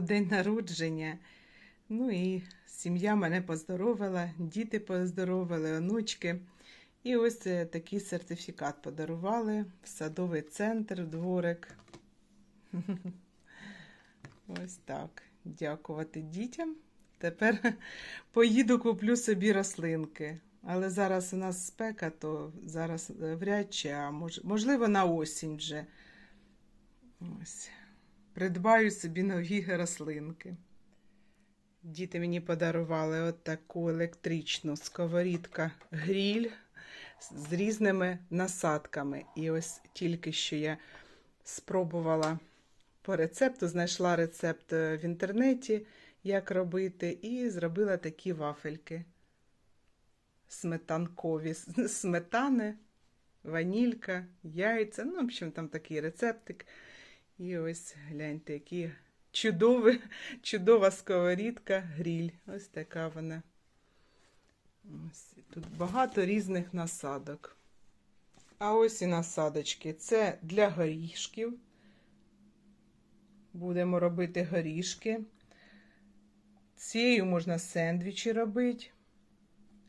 народження. Ну і сім'я мене поздоровила, діти поздоровили, онучки. І ось е, такий сертифікат подарували в садовий центр, дворик. Ось так. Дякувати дітям. Тепер поїду, куплю собі рослинки. Але зараз у нас спека, то зараз е, вряд чи, а мож, можливо, на осінь вже. Ось. Придбаю собі нові рослинки. Діти мені подарували от таку електричну сковорідка гріль з різними насадками. І ось тільки що я спробувала по рецепту, знайшла рецепт е, в інтернеті, як робити, і зробила такі вафельки сметанкові, сметани, ванілька, яйця. Ну, в общем, там такий рецептик. І ось гляньте, які чудові, чудова сковорідка, гріль. Ось така вона. Ось, тут багато різних насадок. А ось і насадочки. Це для горішків. Будемо робити горішки. Цією можна сендвічі робити.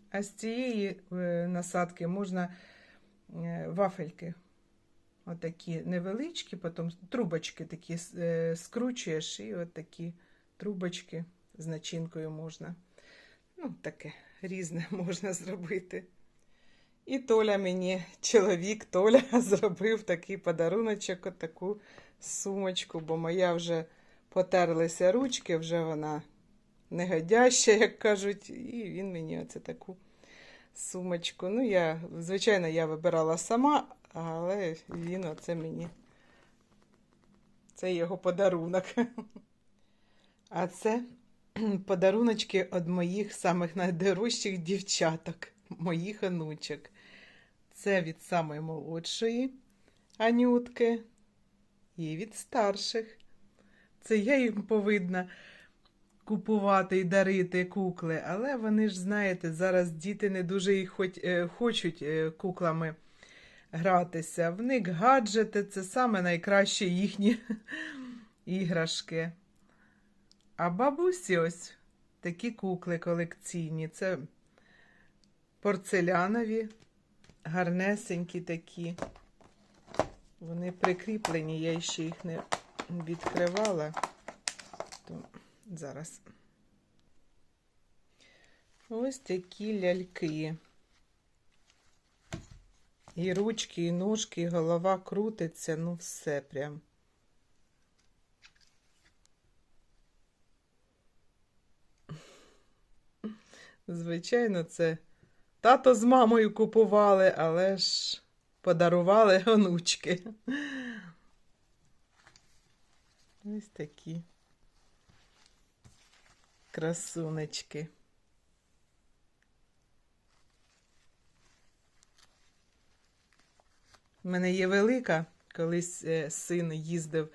А з цієї е, насадки можна е, вафельки. Отакі невеличкі, потім трубочки такі е, скручуєш, і от такі трубочки з начинкою можна. Ну, таке різне можна зробити. І Толя мені, чоловік Толя, зробив такий подаруночок, от таку сумочку, бо моя вже потерлися ручки, вже вона негодяща, як кажуть, і він мені оце таку сумочку. Ну, я, звичайно, я вибирала сама, але він оце мені. Це його подарунок. А це подаруночки від моїх самих найдорожчих дівчаток, моїх онучок. Це від самої молодшої Анютки і від старших. Це я їм повинна купувати і дарити кукли, але вони ж, знаєте, зараз діти не дуже і хоч, е, хочуть е, куклами гратися. В них гаджети це саме найкращі їхні іграшки. А бабусі ось такі кукли колекційні. Це порцелянові, гарнесенькі такі. Вони прикріплені, я ще їх не відкривала. Зараз. Ось такі ляльки. І ручки, і ножки, і голова крутиться, ну все прям. Звичайно, це тато з мамою купували, але ж подарували онучки. Ось такі красунечки. У мене є велика, колись е, син їздив,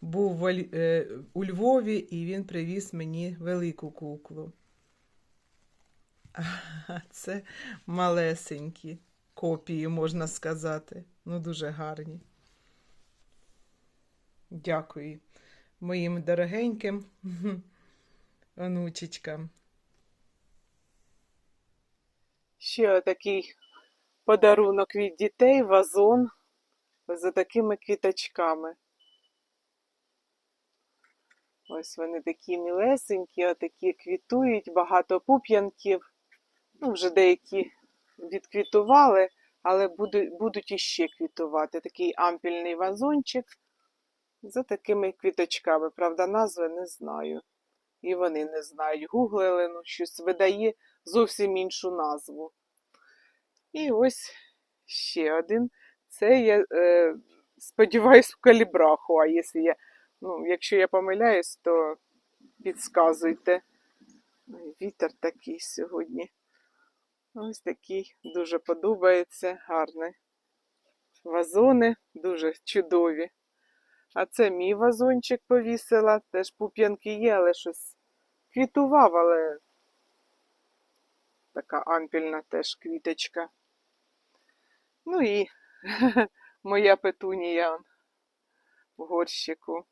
був е, у Львові, і він привіз мені велику куклу. А це малесенькі копії, можна сказати. Ну, дуже гарні. Дякую моїм дорогеньким онучечкам. Ще такий подарунок від дітей, вазон з такими квіточками. Ось вони такі мілесенькі, отакі квітують, багато пуп'янків. Ну, вже деякі відквітували, але будуть, будуть іще квітувати. Такий ампільний вазончик з такими квіточками. Правда, назви не знаю. І вони не знають. Гуглили, ну, щось видає зовсім іншу назву. І ось ще один. Це я е, сподіваюсь в калібраху, а якщо я, ну, якщо я помиляюсь, то підсказуйте. Вітер такий сьогодні. Ось такий дуже подобається, гарний. Вазони дуже чудові. А це мій вазончик повісила. Теж пуп'янки є, але щось квітував, але така ампільна теж квіточка. Ну і моя петунія в горщику.